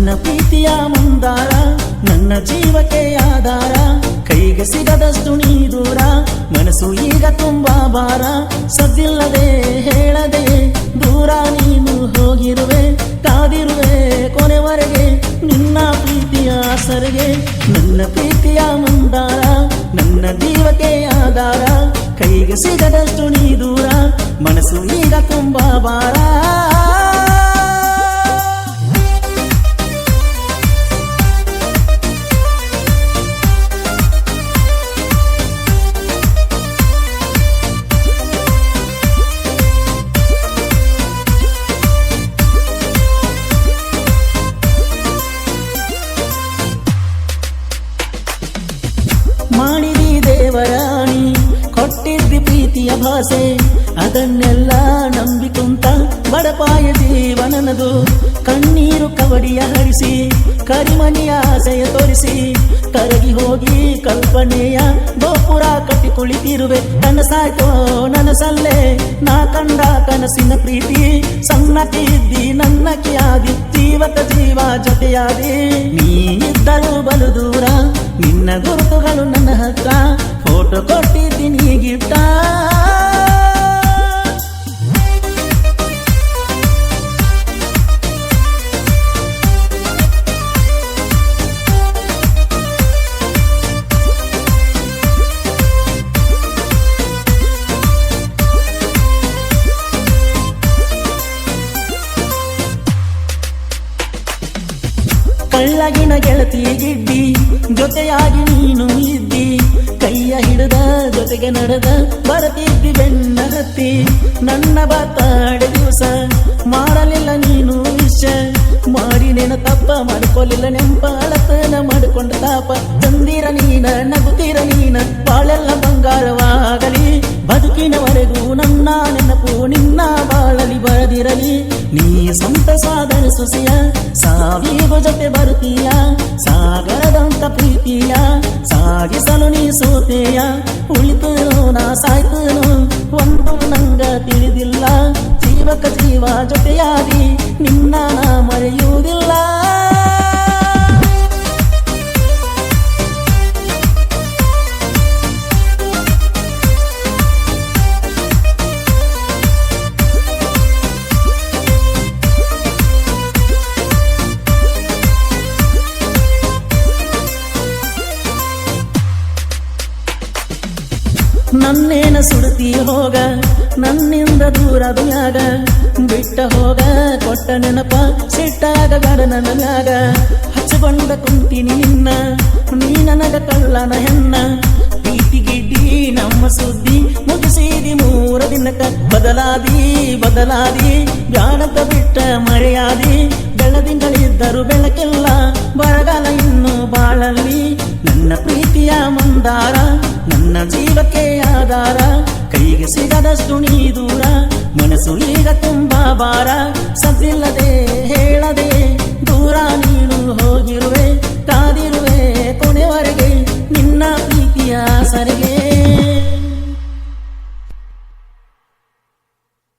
ನನ್ನ ಪ್ರೀತಿಯ ಮುಂದಾರ, ನನ್ನ ಜೀವಕ್ಕೆ ಆಧಾರ, ಕೈಗೆ ಸಿಗದಷ್ಟು ನೀ ದೂರ ಮನಸ್ಸು ಈಗ ತುಂಬಾ ಭಾರ. ಸದ್ದಿಲ್ಲದೆ ಹೇಳದೆ ದೂರ ನೀನು ಹೋಗಿರುವೆ ಕಾದಿರುವೆ ಕೊನೆವರೆಗೆ ನಿನ್ನ ಪ್ರೀತಿಯ ಸರಿಗೆ. ನನ್ನ ಪ್ರೀತಿಯ ಮುಂದಾರ, ನನ್ನ ಜೀವಕ್ಕೆ ಆಧಾರ, ಕೈಗೆ ಸಿಗದಷ್ಟು ನೀ ದೂರ ಮನಸ್ಸು ಈಗ ತುಂಬಾ ಭಾರ. ಭಾಷೆ, ಅದನ್ನೆಲ್ಲ ನಂಬಿಕೊಂತ ಬಡಪಾಯ ಜೀವನನದು. ಕಣ್ಣೀರು ಕವಡಿಯ ಹರಿಸಿ ಕರಿಮನಿಯ ಆಸೆಯ ತೋರಿಸಿ, ಕರಗಿ ಹೋಗಿ ಕಲ್ಪನೆಯ ಗೋಪುರ ಕಟ್ಟಿ ಕುಳಿತಿರುವೆ. ಕನಸಾಯ್ತೋ ನನಸಲ್ಲೇ, ನಾ ಕಂಡ ಕನಸಿನ ಪ್ರೀತಿ ಸಣ್ಣಕ್ಕಿದ್ದಿ ನನ್ನಕ್ಕಿಯಾದಿ ಜೀವಕ ಜೀವ ಜೊತೆಯಾದಿ ನೀ ಇದ್ದರೂ ಬಲು ದೂರ, ನಿನ್ನ ಗುರುತುಗಳು ನನ್ನ ಹತ್ರ ಫೋಟೋ ಕೊಟ್ಟಿದ್ದೀನಿ ಗಿಫ್ಟ. ಕಳ್ಳಗಿನ ಗೆಳತಿ ಗಿಡ್ಡಿ ಜೊತೆಯಾಗಿ ನೀನು ಇದ್ದಿ. ಕೈಯ ಹಿಡಿದ ಜೊತೆಗೆ ನಡೆದ ಬರತಿದ್ದಿ ಬೆನ್ನ ನನ್ನ ಬಾತಾಡ ದಿವಸ ಮಾಡಲಿಲ್ಲ ನೀನು ವಿಷ ಮಾಡಿ ನೆನ ತಪ್ಪ ಮಾಡ್ಕೊಲಿಲ್ಲ ನೆಂಪ ಅಳತನ ಮಾಡಿಕೊಂಡ ತಾಪ. ತಂದಿರ ನೀನ, ನಗುತ್ತೀರ ನೀನ ಬಾಳೆಲ್ಲ ಬಂಗಾರವಾಗಲಿ. ಬದುಕಿನವರೆಗೂ ನನ್ನ ನೆನಪು ನಿನ್ನ ಬಾಳಲಿ ಬರದಿರಲಿ. ನೀ ಸ್ವಂತ ಸಾಧನ ಸೊಸೆಯ ಜೊತೆ ಬರುತ್ತೀಯ? ಸಾಗರದಂತ ಪ್ರೀತಿಯ? ಸಾಗಿಸಲು ನೀ ಸೋತೆಯ? ಉಳಿತನು ನಾ ಸಾಯ್ತನು? ಒಂದು ನಂಗ ತಿಳಿದಿಲ್ಲ. ಜೀವಕ ಜೀವ ಜೊತೆಯಾಗಿ ನಿನ್ನ ನಾ ಮರೆಯುವುದಿಲ್ಲ. ನನ್ನೇನ ಸುಡತಿ ಹೋಗ, ನನ್ನಿಂದ ದೂರ ಮ್ಯಾಗ ಬಿಟ್ಟ ಹೋಗ, ಕೊಟ್ಟ ನೆನಪ ಸಿಟ್ಟಾಗ ಗಡ ನನ್ನ ಮ್ಯಾಗ ಹಚ್ಚಕೊಂಡ ಕುಂತೀನಿ ನಿನ್ನ, ನೀ ನನಗ ಕಳ್ಳನ ಹೆಣ್ಣ. ಪ್ರೀತಿಗಿಡ್ಡಿ ನಮ್ಮ ಸುದ್ದಿ ಮುಗಿಸಿದಿ, ಮೂರ ದಿನಕ ಬದಲಾದಿ ಬದಲಾದಿ. ಬ್ಯಾಡತ ಬಿಟ್ಟ ಮರೆಯಾದಿ, ಬೆಳದಿಂಗಳಿದ್ದರು ಬೆಳಕೆಲ್ಲ, ಬರಗಾಲ ಇನ್ನು ಬಾಳಲ್ಲಿ. ನನ್ನ ಪ್ರೀತಿಯ ಮಂದಾರ, ನನ್ನ ಜೀವಕ್ಕೆ ಆಧಾರ, ಕೈಗೆ ಸಿಗದಷ್ಟು ನೀ ದೂರ, ಮನಸ್ಸು ಈಗ ತುಂಬಾ ಭಾರ, ಸದ್ದಿಲ್ಲದೆ